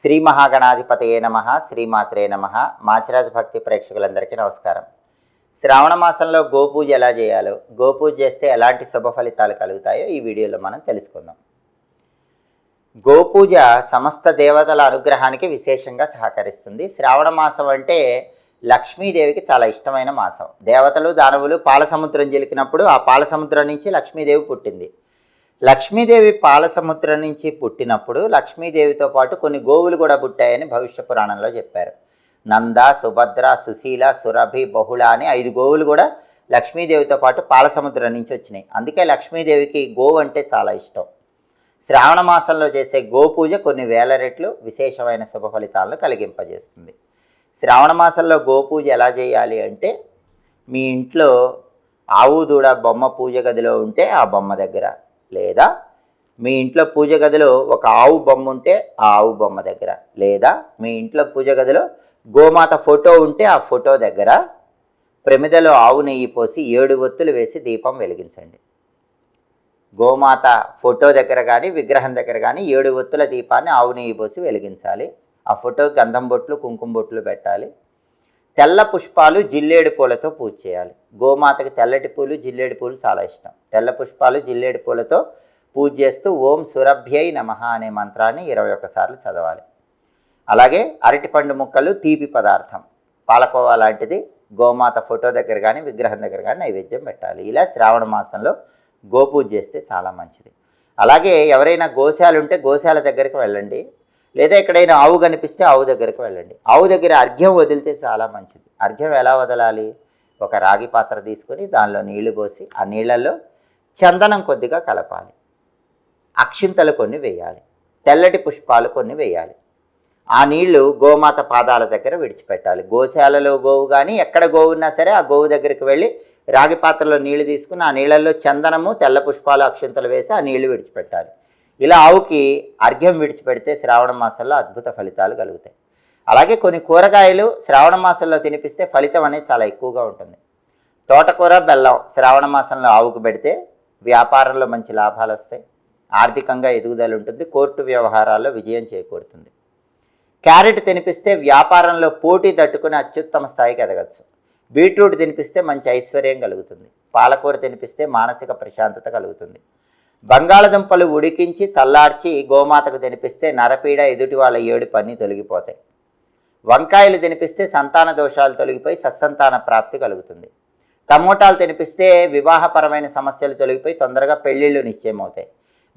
శ్రీ మహాగణాధిపతయే నమ శ్రీమాత్రే నమ. మాచిరాజ్ భక్తి ప్రేక్షకులందరికీ నమస్కారం. శ్రావణ మాసంలో గోపూజ ఎలా చేయాలో గోపూజ చేస్తే ఎలాంటి శుభ ఫలితాలు కలుగుతాయో ఈ వీడియోలో మనం తెలుసుకుందాం. గోపూజ సమస్త దేవతల అనుగ్రహానికి విశేషంగా సహకరిస్తుంది. శ్రావణ మాసం అంటే లక్ష్మీదేవికి చాలా ఇష్టమైన మాసం. దేవతలు దానవులు పాలసముద్రం జలికినప్పుడు ఆ పాలసముద్రం నుంచి లక్ష్మీదేవి పుట్టింది. లక్ష్మీదేవి పాలసముద్రం నుంచి పుట్టినప్పుడు లక్ష్మీదేవితో పాటు కొన్ని గోవులు కూడా పుట్టాయని భవిష్య పురాణంలో చెప్పారు. నంద సుభద్ర సుశీల సురభి బహుళ అని ఐదు గోవులు కూడా లక్ష్మీదేవితో పాటు పాలసముద్రం నుంచి వచ్చినాయి. అందుకే లక్ష్మీదేవికి గోవు అంటే చాలా ఇష్టం. శ్రావణ మాసంలో చేసే గోపూజ కొన్ని వేల రెట్లు విశేషమైన శుభ ఫలితాలను కలిగింపజేస్తుంది. శ్రావణ మాసంలో గోపూజ ఎలా చేయాలి అంటే మీ ఇంట్లో ఆవు దూడ బొమ్మ పూజ గదిలో ఉంటే ఆ బొమ్మ దగ్గర లేదా మీ ఇంట్లో పూజ గదిలో ఒక ఆవు బొమ్మ ఉంటే ఆ ఆవు బొమ్మ దగ్గర లేదా మీ ఇంట్లో పూజ గదిలో గోమాత ఫోటో ఉంటే ఆ ఫోటో దగ్గర ప్రమిదలో ఆవు నెయ్యి పోసి ఏడు ఒత్తులు వేసి దీపం వెలిగించండి. గోమాత ఫోటో దగ్గర కానీ విగ్రహం దగ్గర కానీ ఏడు ఒత్తుల దీపాన్ని ఆవు నెయ్యి పోసి వెలిగించాలి. ఆ ఫోటో గంధం బొట్లు కుంకుమ బొట్లు పెట్టాలి. తెల్ల పుష్పాలు జిల్లేడు పూలతో పూజ చేయాలి. గోమాతకి తెల్లటి పూలు జిల్లేడు పూలు చాలా ఇష్టం. తెల్ల పుష్పాలు జిల్లేడు పూలతో పూజ చేస్తూ ఓం సురభ్యై నమః అనే మంత్రాన్ని ఇరవై ఒక్కసార్లు చదవాలి. అలాగే అరటిపండు ముక్కలు తీపి పదార్థం. పాలకోవా లాంటిది గోమాత ఫోటో దగ్గర కానీ విగ్రహం దగ్గర కానీ నైవేద్యం పెట్టాలి. ఇలా శ్రావణ మాసంలో గోపూజ చేస్తే చాలా మంచిది. అలాగే ఎవరైనా గోశాలు ఉంటే గోశాల దగ్గరికి వెళ్ళండి. లేదా ఎక్కడైనా ఆవు కనిపిస్తే ఆవు దగ్గరికి వెళ్ళండి. ఆవు దగ్గర అర్ఘ్యం వదిలితే చాలా మంచిది. అర్ఘ్యం ఎలా వదలాలి? ఒక రాగి పాత్ర తీసుకొని దానిలో నీళ్ళు పోసి ఆ నీళ్ళల్లో చందనం కొద్దిగా కలపాలి. అక్షింతలు కొన్ని వేయాలి. తెల్లటి పుష్పాలు కొన్ని వేయాలి. ఆ నీళ్ళు గోమాత పాదాల దగ్గర విడిచిపెట్టాలి. గోశాలలో గోవు కానీ ఎక్కడ గోవు ఉన్నా సరే ఆ గోవు దగ్గరికి వెళ్ళి రాగి పాత్రలో నీళ్ళు తీసుకుని ఆ నీళ్ళల్లో చందనము తెల్ల పుష్పాలు అక్షింతలు వేసి ఆ నీళ్ళు విడిచిపెట్టాలి. ఇలా ఆవుకి అర్ఘ్యం విడిచిపెడితే శ్రావణ మాసంలో అద్భుత ఫలితాలు కలుగుతాయి. అలాగే కొన్ని కూరగాయలు శ్రావణ మాసంలో తినిపిస్తే ఫలితం అనేది చాలా ఎక్కువగా ఉంటుంది. తోటకూర బెల్లం శ్రావణ మాసంలో ఆవుకు పెడితే వ్యాపారంలో మంచి లాభాలు వస్తాయి. ఆర్థికంగా ఎదుగుదల ఉంటుంది. కోర్టు వ్యవహారాల్లో విజయం చేకూరుతుంది. క్యారెట్ తినిపిస్తే వ్యాపారంలో పోటీ తట్టుకుని అత్యుత్తమ స్థాయికి ఎదగచ్చు. బీట్రూట్ తినిపిస్తే మంచి ఐశ్వర్యం కలుగుతుంది. పాలకూర తినిపిస్తే మానసిక ప్రశాంతత కలుగుతుంది. బంగాళదుంపలు ఉడికించి చల్లార్చి గోమాతకు తినిపిస్తే నరపీడ ఎదుటి వాళ్ళ ఏడు పని తొలగిపోతాయి. వంకాయలు తినిపిస్తే సంతాన దోషాలు తొలగిపోయి సత్సంతాన ప్రాప్తి కలుగుతుంది. టమోటాలు తినిపిస్తే వివాహపరమైన సమస్యలు తొలగిపోయి తొందరగా పెళ్ళిళ్ళు నిశ్చయమవుతాయి.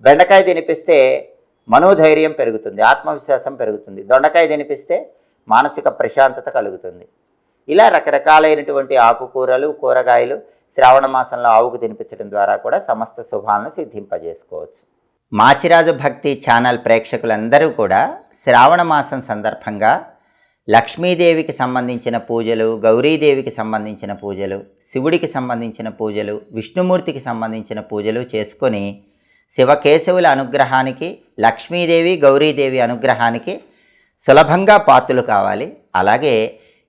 బెండకాయ తినిపిస్తే మనోధైర్యం పెరుగుతుంది ఆత్మవిశ్వాసం పెరుగుతుంది. దొండకాయ తినిపిస్తే మానసిక ప్రశాంతత కలుగుతుంది. ఇలా రకరకాలైనటువంటి ఆకుకూరలు కూరగాయలు శ్రావణ మాసంలో ఆవుకు తినిపించడం ద్వారా కూడా సమస్త శుభాలను సిద్ధింపజేసుకోవచ్చు. మాచిరాజు భక్తి ఛానల్ ప్రేక్షకులందరూ కూడా శ్రావణ మాసం సందర్భంగా లక్ష్మీదేవికి సంబంధించిన పూజలు గౌరీదేవికి సంబంధించిన పూజలు శివుడికి సంబంధించిన పూజలు విష్ణుమూర్తికి సంబంధించిన పూజలు చేసుకొని శివకేశవుల అనుగ్రహానికి లక్ష్మీదేవి గౌరీదేవి అనుగ్రహానికి సులభంగా పాత్రలు కావాలి. అలాగే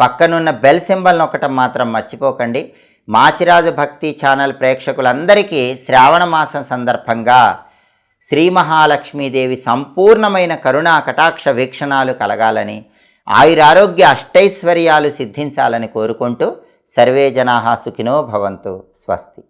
పక్కనున్న బెల్ సింబల్ నొక్కటం మాత్రం మర్చిపోకండి. మాచిరాజు భక్తి ఛానల్ ప్రేక్షకులందరికీ శ్రావణ మాసం సందర్భంగా శ్రీ మహాలక్ష్మీదేవి సంపూర్ణమైన కరుణా కటాక్ష వీక్షణాలు కలగాలని ఆయురారోగ్య అష్టైశ్వర్యాలు సిద్ధించాలని కోరుకుంటూ సర్వే జనా సుఖినో భవంతు. స్వస్తి.